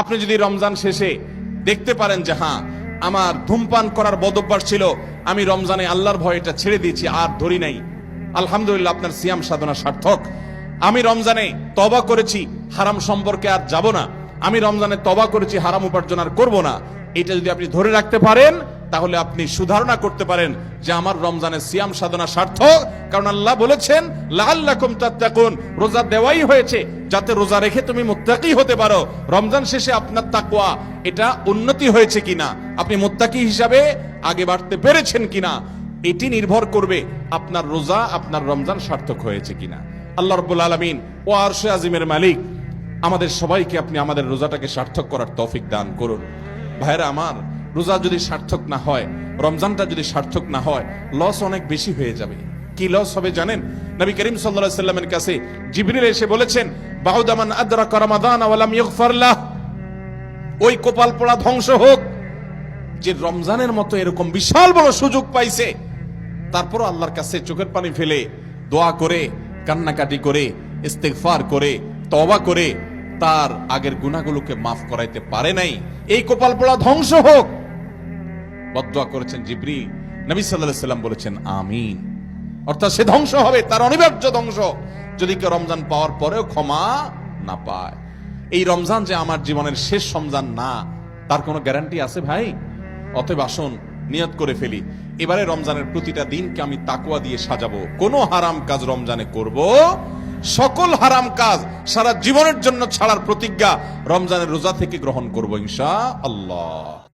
আপনি যদি রমজান শেষে দেখতে পারেন যে হ্যাঁ আমার ধূমপান করার বদভ্যাস ছিল, আমি রমজানে আল্লাহর ভয়টা ছেড়ে দিয়েছি, আর ধরি নাই। আলহামদুলিল্লাহ আপনার সিয়াম সাধনা সার্থক। আমি রমজানে তবা করেছি, হারাম সম্পর্কে আর যাব না। আমি রমজানে তবা করেছি, হারাম উপার্জন আর করব না। এটা যদি আপনি ধরে রাখতে পারেন তাহলে আপনি সুধারণা করতে পারেন যে আমার রমজানের সিয়াম সাধনা সার্থক। কারণ আল্লাহ বলেছেন লাল্লাকুম তাত্তাকুন, রোজা দেওয়াই হয়েছে যাতে রোজা রেখে তুমি মুত্তাকি হতে পারো। রমজান শেষে আপনার তাকওয়া, এটা উন্নতি হয়েছে কিনা? আপনি মুত্তাকি হিসাবে আগে বাড়তে পেরেছেন কিনা? এটি নির্ভর করবে আপনার রোজা, আপনার রমজান সার্থক হয়েছে কিনা। আল্লাহ রব্বুল আলমিন, ও আরশে আজিমের মালিক, আমাদের সবাইকে আপনি আমাদের রোজাটাকে সার্থক করার তৌফিক দান করুন। ভাইরা আমার রোজা যদি সার্থক না হয়, রমজানটা যদি সার্থক না হয় লস অনেক বেশি হয়ে যাবে। কি লস হবে জানেন? নবী করিম সাল্লাল্লাহু সাল্লামের কাছে জিবরিল এসে বলেছেন বাউদামান আদরা রমাদান ওয়ালাম ইগফারলাহ। ওই কপাল পোড়া ধ্বংস হোক, যে রমজানের মতো এরকম বিশাল বড় সুযোগ পাইছে তারপর আল্লাহর কাছে চোখের পানি ফেলে দোয়া করে, কান্নাকাটি করে, ইস্তেগফার করে, তওবা করে, তার আগের গুনাহগুলোকে মাফ করাইতে পারে নাই। এই কপাল পোড়া ধ্বংস হোক বদদোয়া করেছেন জিবরি নবী আলাইহি সাল্লাম বলেছেন, আমিন। অর্থাৎ সে ধ্বংস হবে, তার অনিবার্য ধ্বংস। যদি কেউ রমজান পাওয়ার পরেও ক্ষমা না পায়, এই রমজান যে আমার জীবনের শেষ রমজান না, তার কোনো গ্যারান্টি আছে ভাই? অতএব আসুন, নিয়ত করে ফেলি। এবারে রমজানের প্রতিটা দিনকে আমি তাকুয়া দিয়ে সাজাবো। কোনো হারাম কাজ রমজানে করব। সকল হারাম কাজ সারা জীবনের জন্য ছাড়ার প্রতিজ্ঞা রমজানের রোজা থেকে গ্রহণ করব ইনশা আল্লাহ